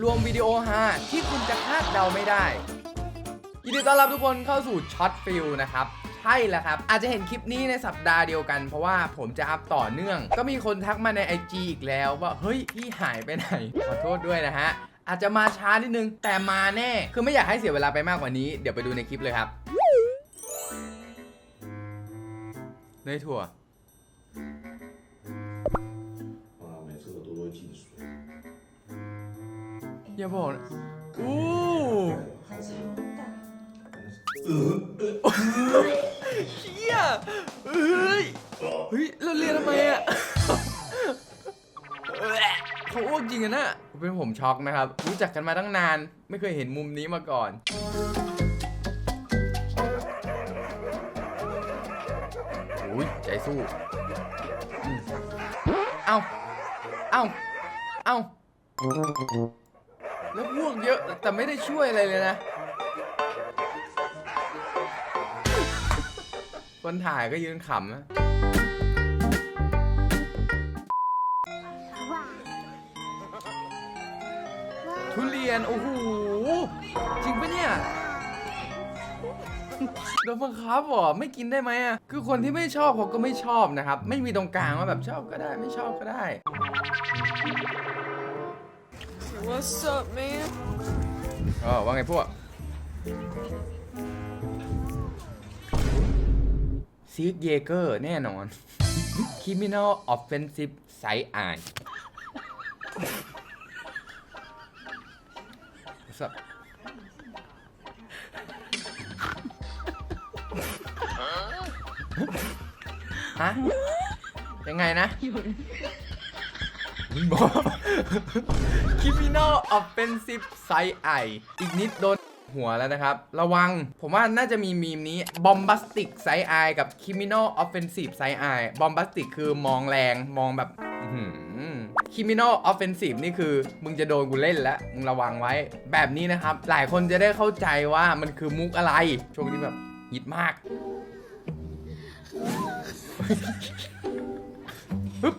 รวมวิดีโอฮาที่คุณจะคาดเดาไม่ได้ ยินดีต้อนรับทุกคนเข้าสู่ช็อตฟิลนะครับ ใช่แล้วครับ อาจจะเห็นคลิปนี้ในสัปดาห์เดียวกัน เพราะว่าผมจะอัพต่อเนื่อง ก็มีคนทักมาใน IG อีกแล้วว่า เฮ้ย พี่หายไปไหน ขอโทษด้วยนะฮะ อาจจะมาช้านิดนึง แต่มาแน่ คือไม่อยากให้เสียเวลาไปมากกว่านี้ เดี๋ยวไปดูในคลิปเลยครับเนยถั่ว 啊，每次我都会进水。 อย่าบอกนะอู้เชี่ยเฮ้ย เฮ้ย เราเรียนทำไมอะเขาอ้วกจริงอะนะเป็นผมช็อกนะครับ รู้จักกันมาตั้งนาน ไม่เคยเห็นมุมนี้มาก่อนโอ้ยใจสู้ เอ้า เอ้า เอ้า แล้วพวกเยอะแต่ไม่ได้ช่วยอะไรเลยนะ คนถ่ายก็ยืนขำนะทุเรียน โอ้โห จริงปะเนี่ย โดนบังคับเหรอ ไม่กินได้ไหมอะ คือคนที่ไม่ชอบเขาก็ไม่ชอบนะครับ ไม่มีตรงกลางว่าแบบชอบก็ได้ไม่ชอบก็ได้ What's up, man? เออว่าไงพวก ซีกเยเกอร์แน่นอน Criminal Offensive Side Eye What's up ฮะ ยังไงนะ บอก Criminal Offensive Side Eye อีกนิดโดนหัวแล้วนะครับ ระวังผมว่าน่าจะมีมีมนี้ Bombastic Side Eye กับ Criminal Offensive Side Eye Bombastic คือมองแรงมองแบบอื้อหือ Criminal Offensive นี่คือ มึงจะโดนกูเล่นแล้ว มึงระวังไว้ แบบนี้นะครับ หลายคนจะได้เข้าใจว่ามันคือมุกอะไร ช่วงนี้แบบฮิตมากปึ๊บ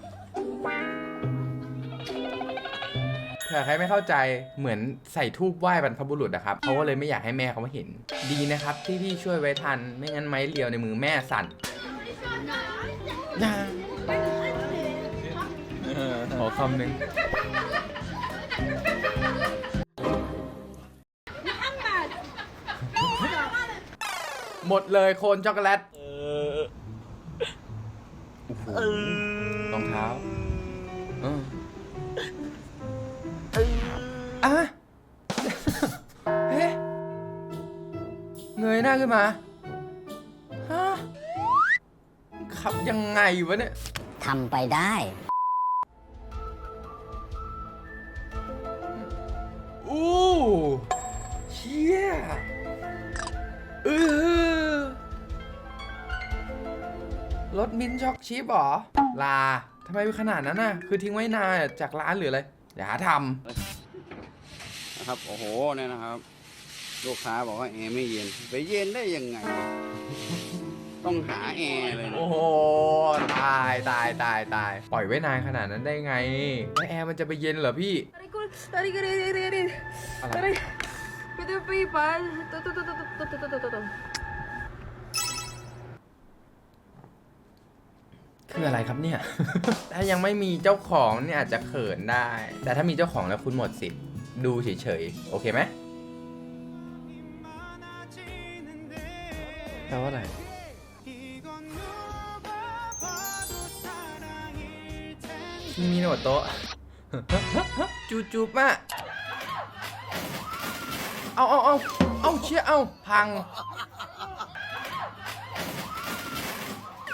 เผื่อใครไม่เข้าใจเหมือนใส่ทูบไหว้บรรพบุรุษนะครับเขาก็เลยไม่อยากให้แม่เขามาเห็น ดีนะครับที่พี่ช่วยไว้ทัน ไม่งั้นไม้เรียวในมือแม่สั่นนะเออขอคำหนึ่งหมดเลยโคนช็อกโกแลตโอ้โหรองเท้าาขึ้นมาฮะขับยังไงวะเนี่ยทำไปได้ อู้เชี่ยเออรถมิ้นท์ช็อกชิปเหรอ ลาทำไมเป็นขนาดนั้นน่ะ คือทิ้งไว้นานจากร้านหรืออะไร อย่าหาทนะครับ โอ้โห เนี่ยนะครับ ลูกค้าบอกว่าแอร์ไม่เย็น ไปเย็นได้ยังไง ต้องหาแอร์เลยำนะ โอ้โหตายตายตายตาย ปล่อยไว้นานขนาดนั้นได้ไงแล้วแอร์มันจะไปเย็นเหรอพี่ Tarik ko, tarik, tarik, tarik, tarik. อะไร Tarik. Pwede pa ipan. To, to, to, to, to, to, to, to, to, to. คืออะไรครับเนี่ย ถ้ายังไม่มีเจ้าของเนี่ยอาจจะเขินได้ แต่ถ้ามีเจ้าของแล้วคุณหมดสิทธิ์ดูเฉยๆ โอเคไหม แปลว่าอะไรคิมิโนโตะจูจูปะเอาเอาเอาเอาเชี่ยเอาพัง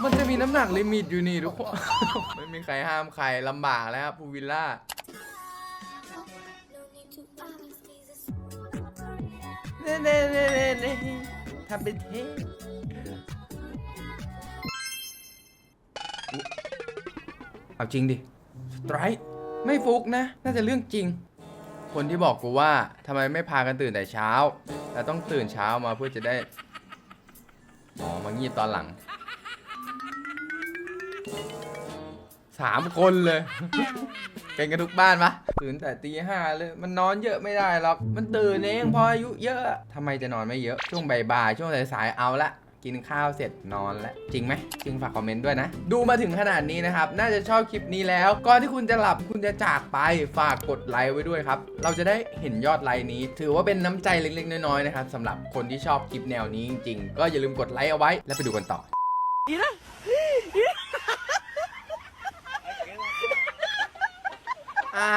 มันจะมีน้ำหนักลิมิตอยู่นี่ทุกคน ไม่มีใครห้ามใครลำบากแล้วครับภูวิลล่าเน่เน่เน่เน่เน่ทำเป็นเท่ เอาจริงดิสไตรค์ไม่ฟุกนะ น่าจะเรื่องจริง คนที่บอกกูว่าทำไมไม่พากันตื่นแต่เช้า แต่ต้องตื่นเช้ามาเพื่อจะได้ อ๋อ มางีบตอนหลัง สามคนเลย เป็นกันทุกบ้านปะตื่นแต่ตีห้าเลย มันนอนเยอะไม่ได้หรอก มันตื่นเองพออายุเยอะ ทำไมจะนอนไม่เยอะ ช่วงบ่ายๆช่วงสายๆเอาละ กินข้าวเสร็จนอนแล้วจริงไหมจริงฝากคอมเมนต์ด้วยนะ ดูมาถึงขนาดนี้นะครับ น่าจะชอบคลิปนี้แล้ว ก่อนที่คุณจะหลับคุณจะจากไปฝากกดไลค์ไว้ด้วยครับ เราจะได้เห็นยอดไลค์นี้ ถือว่าเป็นน้ำใจเล็กๆ น้อยๆนะครับสำหรับคนที่ชอบคลิปแนวนี้จริงๆ ก็อย่าลืมกดไลค์เอาไว้ แล้วไปดูกันต่ออ้า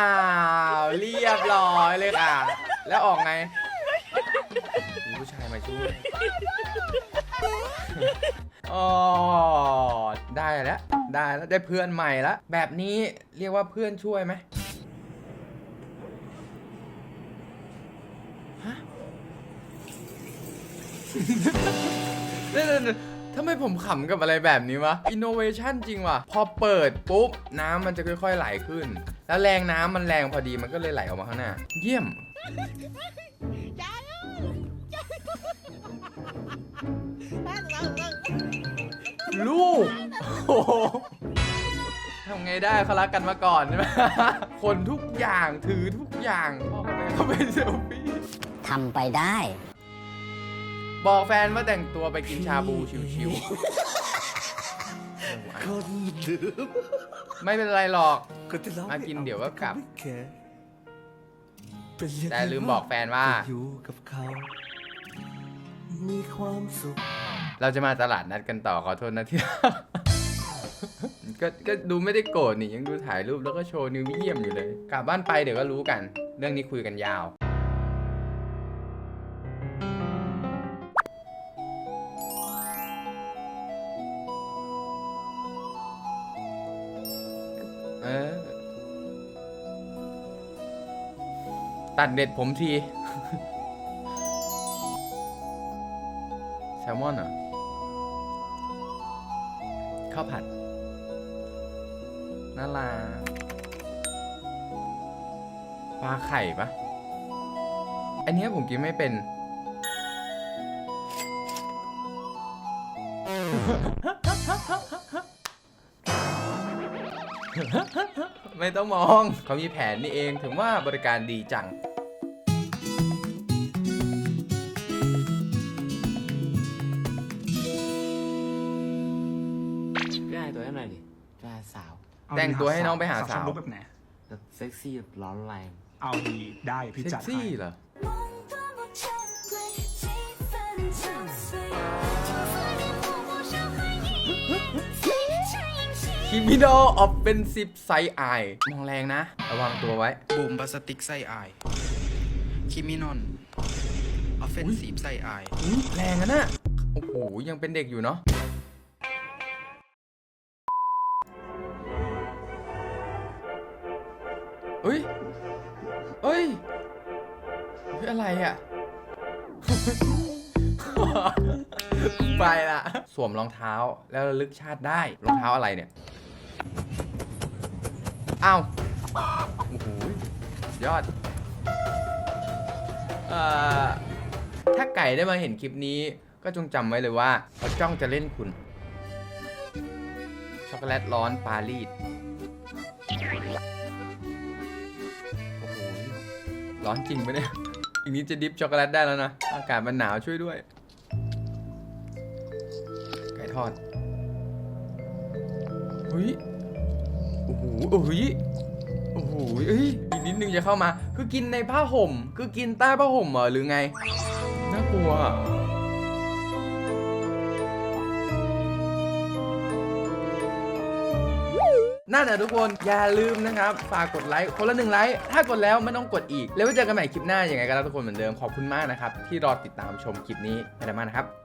วเรียบร้อยเลยค่ะ แล้วออกไงมีผู้ชายมาช่วย อ๋อได้แล้ว ได้แล้ว ได้เพื่อนใหม่แล้ว แบบนี้เรียกว่าเพื่อนช่วยไหมฮะ เดี๋ยวๆๆทำไมผมขำกับอะไรแบบนี้วะ อินโนเวชันจริงว่ะ พอเปิดปุ๊บ น้ำมันจะค่อยๆไหลขึ้น แล้วแรงน้ำมันแรงพอดีมันก็เลยไหลออกมาข้างหน้า เยี่ยม ลูกโอ้โหทำไงได้เขารักกันมาก่อนใช่ไหมคนทุกอย่างถือทุกอย่างพ่อกับแม่เขาเป็นเซลฟี่ทำไปได้ บอกแฟนว่าแต่งตัวไปกินชาบูชิวคนลืมๆไม่เป็นไรหรอก คนที่เรามากินเดี๋ยวก็กลับ ไม่แคร์เป็นยังไงแต่ลืมบอกแฟนว่าจะอยู่กับเขา มีความสุข เราจะมาตลาดนัดกันต่อขอโทษนะที่ก็ก็ดูไม่ได้โกรธนี่ยังดูถ่ายรูปแล้วก็โชว์นิ้วเยี่ยมอยู่เลย กลับบ้านไปเดี๋ยวก็รู้กัน เรื่องนี้คุยกันยาว เออ ตัดเด็ดผมที แซลมอนเหรอ ข้าวผัดน่ารักปลาไข่ปะอันนี้ผมกินไม่เป็น ไม่ต้องมอง เขามีแผนนี่เอง ถึงว่าบริการดีจัง ตัวให้หน่อยดิจ้าสาวแต่งตัวให้น้องไปหาสาว ลุกแบบไหนเซ็กซี่แบบร้อนแรงเอาดีได้พี่จักดให้ซี่เหรอคีมิโดออกเป็นสิบไซไอมองแรงนะ ระวังตัวไว้ บูมพลาสติกไซไอคิมินอน ออฟเฟนซีฟไซไอแรงนะน่ะโอ้โห ยังเป็นเด็กอยู่เนาะ เอ้ยเอ้ยเฮ้ยอะไรอะ ไปละ สวมรองเท้าแล้วระลึกชาติได้ รองเท้าอะไรเนี่ย อ้าว โอ้โห ยอด เอ่อ ถ้าไก่ได้มาเห็นคลิปนี้ ก็จงจำไว้เลยว่าเขาจ้องจะเล่นคุณ ช็อกโกแลตร้อนปารีส ร้อนจริงปะเนี่ยอีกนิดจะดิฟช็อกโกแลตได้แล้วนะ อากาศมันหนาวช่วยด้วย ไก่ทอดเฮ้ยโอ้โหโอ้ยโอ้โหเอ้ยอีกนิดนึงจะเข้ามา คือกินในผ้าห่ม คือกินใต้ผ้าห่มเหรอหรือไง น่ากลัว นั่นแหละทุกคนอย่าลืมนะครับฝากกดไลค์คนละหนึ่งไลค์ถ้ากดแล้วไม่ต้องกดอีก แล้วไว้เจอกันใหม่คลิปหน้าอย่างไงก็แล้วทุกคนเหมือนเดิมขอบคุณมากนะครับที่รอติดตามชมคลิปนี้ไปแล้วมากนะครับ